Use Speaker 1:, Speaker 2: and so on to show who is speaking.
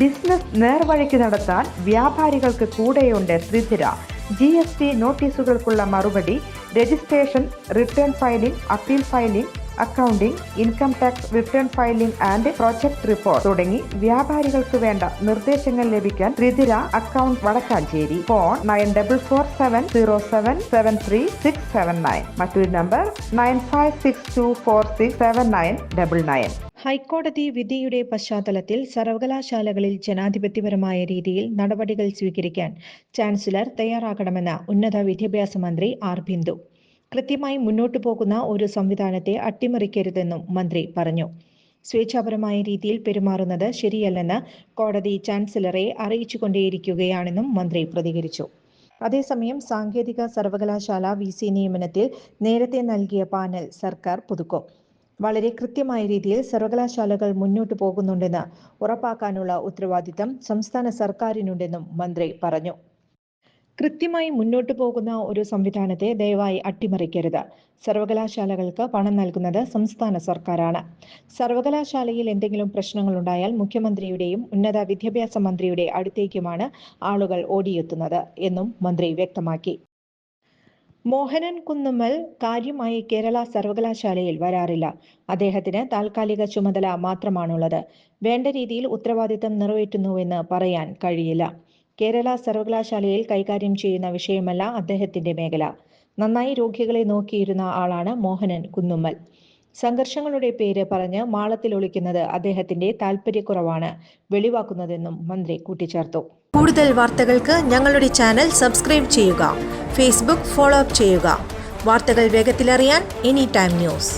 Speaker 1: Business നേർവഴിക്ക് നടത്താൻ വ്യാപാരികൾക്ക് കൂടെയുണ്ട് ത്രിധിര. ജി എസ് ടി നോട്ടീസുകൾക്കുള്ള മറുപടി registration return filing appeal filing accounting income tax return filing and project report തുടങ്ങി വ്യാപാരികൾക്ക് വേണ്ട നിർദ്ദേശങ്ങൾ ലഭിക്കാൻ Thrithira account Vadakkanchery. Phone nine double four seven zero seven seven three six seven nine. മറ്റൊരു number nine five six two four six seven nine double nine.
Speaker 2: ഹൈക്കോടതി വിധിയുടെ പശ്ചാത്തലത്തിൽ സർവകലാശാലകളിൽ ജനാധിപത്യപരമായ രീതിയിൽ നടപടികൾ സ്വീകരിക്കാൻ ചാൻസലർ തയ്യാറാകണമെന്ന് ഉന്നത വിദ്യാഭ്യാസ മന്ത്രി ആർ ബിന്ദു. കൃത്യമായി മുന്നോട്ടു പോകുന്ന ഒരു സംവിധാനത്തെ അട്ടിമറിക്കരുതെന്നും മന്ത്രി പറഞ്ഞു. സ്വേച്ഛാപരമായ രീതിയിൽ പെരുമാറുന്നത് ശരിയല്ലെന്ന് കോടതി ചാൻസലറെ അറിയിച്ചുകൊണ്ടേയിരിക്കുകയാണെന്നും മന്ത്രി പ്രതികരിച്ചു. അതേസമയം സാങ്കേതിക സർവകലാശാല വി സി നിയമനത്തിൽ നേരത്തെ നൽകിയ പാനൽ സർക്കാർ പുതുക്കും. വളരെ കൃത്യമായ രീതിയിൽ സർവകലാശാലകൾ മുന്നോട്ടു പോകുന്നുണ്ടെന്ന് ഉറപ്പാക്കാനുള്ള ഉത്തരവാദിത്തം സംസ്ഥാന സർക്കാരിനുണ്ടെന്നും മന്ത്രി പറഞ്ഞു. കൃത്യമായി മുന്നോട്ടു പോകുന്ന ഒരു സംവിധാനത്തെ ദയവായി അട്ടിമറിക്കരുത്. സർവകലാശാലകൾക്ക് പണം നൽകുന്നത് സംസ്ഥാന സർക്കാരാണ്. സർവകലാശാലയിൽ എന്തെങ്കിലും പ്രശ്നങ്ങളുണ്ടായാൽ മുഖ്യമന്ത്രിയുടെയും ഉന്നത വിദ്യാഭ്യാസ മന്ത്രിയുടെ അടുത്തേക്കുമാണ് ആളുകൾ ഓടിയെത്തുന്നത് എന്നും മന്ത്രി വ്യക്തമാക്കി. മോഹനൻ കുന്നുമ്മൽ കാര്യമായി കേരള സർവകലാശാലയിൽ വരാറില്ല. അദ്ദേഹത്തിന് താൽക്കാലിക ചുമതല മാത്രമാണുള്ളത്. വേണ്ട രീതിയിൽ ഉത്തരവാദിത്തം നിറവേറ്റുന്നുവെന്ന് പറയാൻ കഴിയില്ല. കേരള സർവകലാശാലയിൽ കൈകാര്യം ചെയ്യുന്ന വിഷയമല്ല അദ്ദേഹത്തിന്റെ മേഖല. നന്നായി രോഗികളെ നോക്കിയിരുന്ന ആളാണ് മോഹനൻ കുന്നുമ്മൽ. സംഘർഷങ്ങളുടെ പേര് പറഞ്ഞ് മാളത്തിൽ ഒളിക്കുന്നത് അദ്ദേഹത്തിന്റെ താല്പര്യക്കുറവാണ് വെളിവാക്കുന്നതെന്നും മന്ത്രി കൂട്ടിച്ചേർത്തു. കൂടുതൽ വാർത്തകൾക്ക് ഞങ്ങളുടെ ചാനൽ സബ്സ്ക്രൈബ് ചെയ്യുക ഫേസ്ബുക്ക് ഫോളോ അപ്പ് ചെയ്യുക. വാർത്തകൾ വേഗത്തിലറിയാൻ എനി ടൈം ന്യൂസ്.